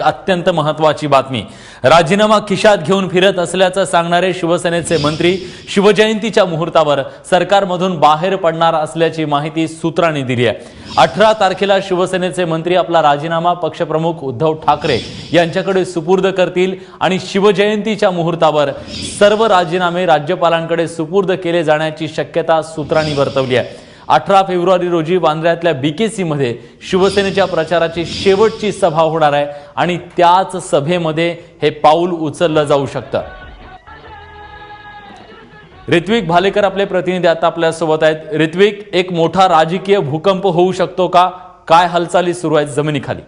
एक अत्यंत महत्वाची बातमी. राजीनामा खिशात घेऊन फिरत असल्याचं सांगणारे शिवसेनेचे मंत्री शिवजयंतीच्या मुहूर्तावर सरकारमधून बाहेर पडणार असल्याची माहिती सूत्रांनी दिली आहे. अठरा तारखेला शिवसेनेचे मंत्री आपला राजीनामा पक्षप्रमुख उद्धव ठाकरे यांच्याकडे सुपूर्द करतील आणि शिवजयंतीच्या मुहूर्तावर सर्व राजीनामे राज्यपालांकडे सुपूर्द केले जाण्याची शक्यता सूत्रांनी वर्तवली आहे. अठरा फेब्रुवारी रोजी वांद्र्यातल्या बीकेसी मध्ये शिवसेनेच्या प्रचाराची शेवटची सभा होणार आहे आणि त्याच सभेमध्ये हे पाऊल उचललं जाऊ शकतं. ऋत्विक भालेकर आपले प्रतिनिधी आता आपल्यासोबत आहेत. ऋत्विक एक मोठा राजकीय भूकंप होऊ शकतो का? काय हालचाली सुरू आहेत जमिनीखाली?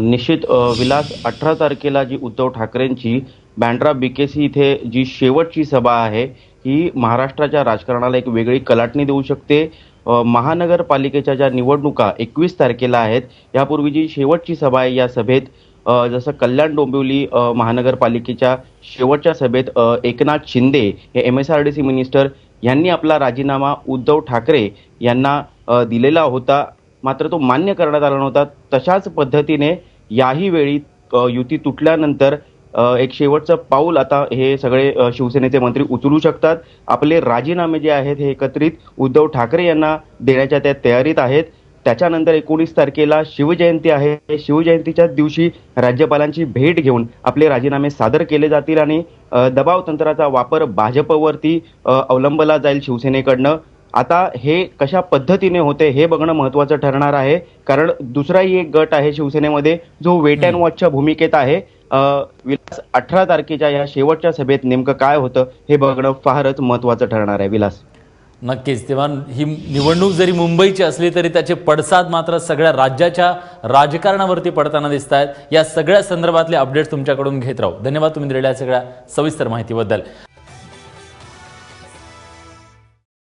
निश्चित विलास अठरा तारखेला जी उद्धव ठाकरेंची बँड्रा बीकेसी इथे जी शेवटची सभा आहे ही महाराष्ट्राच्या राजकारणाला एक वेगळी कलाटणी देऊ शकते. महानगरपालिकेच्या ज्या निवडणुका एकवीस तारखेला आहेत यापूर्वी जी शेवटची सभा आहे या सभेत जसं कल्याण डोंबिवली महानगरपालिकेच्या शेवटच्या सभेत एकनाथ शिंदे हे M S R D C minister यांनी आपला राजीनामा उद्धव ठाकरे यांना दिलेला होता. मात्र तो मान्य करण्यात आला नव्हता. तशाच पद्धतीने याही वेळी युती तुटल्यानंतर एक शेवटचं पाऊल आता हे सगळे शिवसेनेचे मंत्री उचलू शकतात. आपले राजीनामे जे आहेत हे एकत्रित उद्धव ठाकरे यांना देण्याच्या त्या तयारीत आहेत. त्याच्यानंतर एकोणीस तारखेला शिवजयंती आहे. शिवजयंतीच्याच दिवशी राज्यपालांची भेट घेऊन आपले राजीनामे सादर केले जातील आणि दबाव तंत्राचा वापर भाजपवरती अवलंबला जाईल शिवसेनेकडनं. आता हे कशा पद्धतीने होते हे बघणं महत्वाचं ठरणार आहे. कारण दुसराही एक गट आहे शिवसेनेमध्ये जो वेट अँड वॉचच्या भूमिकेत आहे. विलास अठरा तारखेच्या या शेवटच्या सभेत नेमकं काय होतं हे बघणं फारच महत्वाचं ठरणार आहे विलास. नक्कीच. तेव्हा ही निवडणूक जरी मुंबईची असली तरी त्याचे पडसाद मात्र सगळ्या राज्याच्या राजकारणावरती पडताना दिसत आहेत या सगळ्या संदर्भातले अपडेट्स तुमच्याकडून घेत राहू. धन्यवाद तुम्ही दिलेल्या सगळ्या सविस्तर माहितीबद्दल.